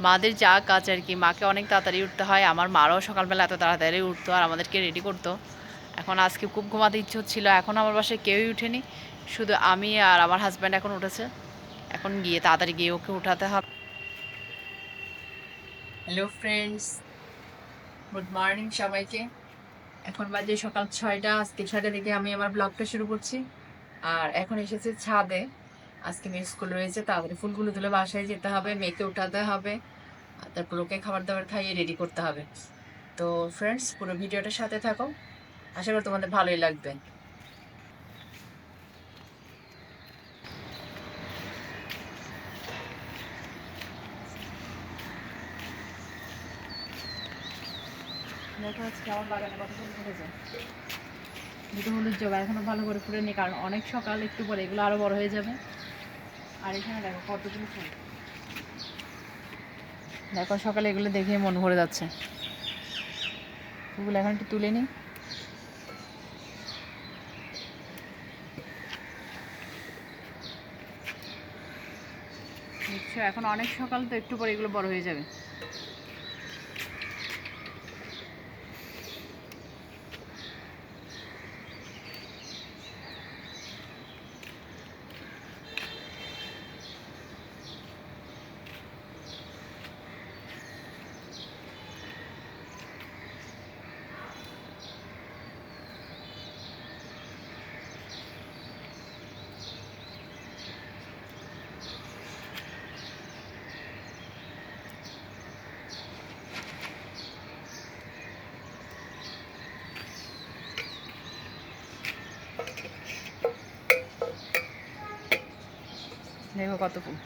মাদের যা কাজ আর কি, মাকে অনেক তাড়াতাড়ি উঠতে হয়। আমার মারও সকালবেলা এত তাড়াতাড়ি উঠতো আর আমাদেরকে রেডি করতো। এখন আজকে খুব ঘুমাতে ইচ্ছে হচ্ছিল, এখন আমার বাসায় কেউই উঠেনি। শুধু আমি আর আমার হাজব্যান্ড এখন উঠেছে। এখন গিয়ে তাড়াতাড়ি গিয়ে ওকে উঠাতে হবে। হ্যালো ফ্রেন্ডস গুড মর্নিং সবাইকে। এখন বাজে সকাল ছয়টা, আজকে ছয়টা থেকে আমি আমার ব্লগটা শুরু করছি। আর এখন এসেছে ছাদে। আজকে মেয়ে স্কুল রয়েছে, তাড়াতাড়ি ফুলগুলো তুলে বাসায় যেতে হবে, মেয়েকে উঠাতে হবে। তারপর ওকে খাবার দাবার খাইয়ে রেডি করতে হবে। তো ফ্রেন্ডস পুরো ভিডিওটার সাথে থাকো। আশা করি তোমাদের ভালোই লাগবে। আমার বাগানে কত ফুল দুটো হলুদ জবা এখনও ভালো করে ফুটে নি, কারণ অনেক সকাল, একটু পরে এগুলো আরও বড় হয়ে যাবে। আর এখানে দেখো কতগুলো ফুল। দেখো সকালে এগুলো দেখে মন ভরে যাচ্ছে। ফুলগুলো এখন একটু তুলে নিই এখন অনেক সকাল, তো একটু পরে এগুলো বড় হয়ে যাবে। দেখো কত ফুল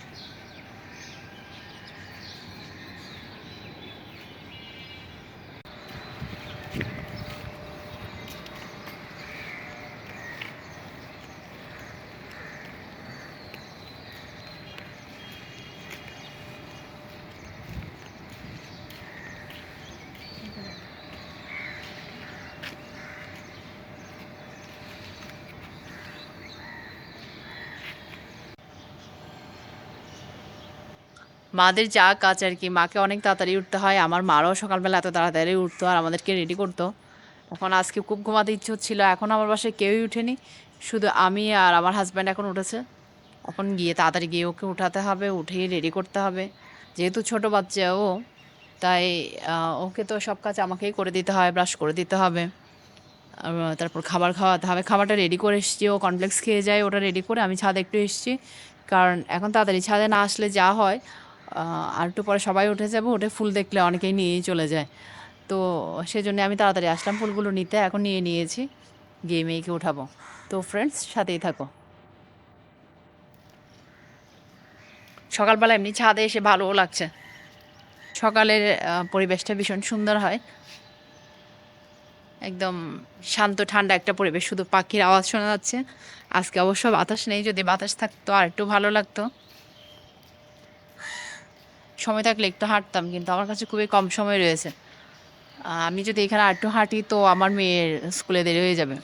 মাদের যা কাজ আর কি, মাকে অনেক তাড়াতাড়ি উঠতে হয়। আমার মারও সকালবেলা এত তাড়াতাড়ি উঠতো আর আমাদেরকে রেডি করতো। এখন আজকে খুব ঘুমাতে ইচ্ছে হচ্ছিল, এখন আমার বাসায় কেউই উঠেনি। শুধু আমি আর আমার হাজব্যান্ড এখন উঠেছে। এখন গিয়ে তাড়াতাড়ি গিয়ে ওকে উঠাতে হবে, উঠেই রেডি করতে হবে। যেহেতু ছোট বাচ্চা ও, তাই ওকে তো সব কাজ আমাকেই করে দিতে হয় ব্রাশ করে দিতে হবে। তারপর খাবার খাওয়াতে হবে। খাবারটা রেডি করে এসেছি, ও কমপ্লেক্স খেয়ে যায়, ওটা রেডি করে আমি ছাদে একটু এসেছি। কারণ এখন তাড়াতাড়ি ছাদে না আসলে যা হয় আর একটু পরে সবাই উঠে যাবে, উঠে ফুল দেখলে অনেকেই নিয়েই চলে যায়। তো সেজন্য আমি তাড়াতাড়ি আসলাম, ফুলগুলো নিতে, এখন নিয়ে নিয়েছি, গিয়ে মেয়েকে উঠাবো। তো ফ্রেন্ডস সাথেই থাকো। সকালবেলা এমনি ছাদে এসে ভালোও লাগছে। সকালের পরিবেশটা ভীষণ সুন্দর হয়। একদম শান্ত, ঠান্ডা একটা পরিবেশ, শুধু পাখির আওয়াজ শোনা যাচ্ছে। আজকে অবশ্য বাতাস নেই, যদি বাতাস থাকতো আর একটু ভালো লাগতো। সময় থাকলে একটু হাঁটতাম, কিন্তু আমার কাছে খুবই কম সময় রয়েছে। আমি যদি এখানে আর একটু হাঁটি তো আমার মেয়ের স্কুলে দেরি হয়ে যাবে।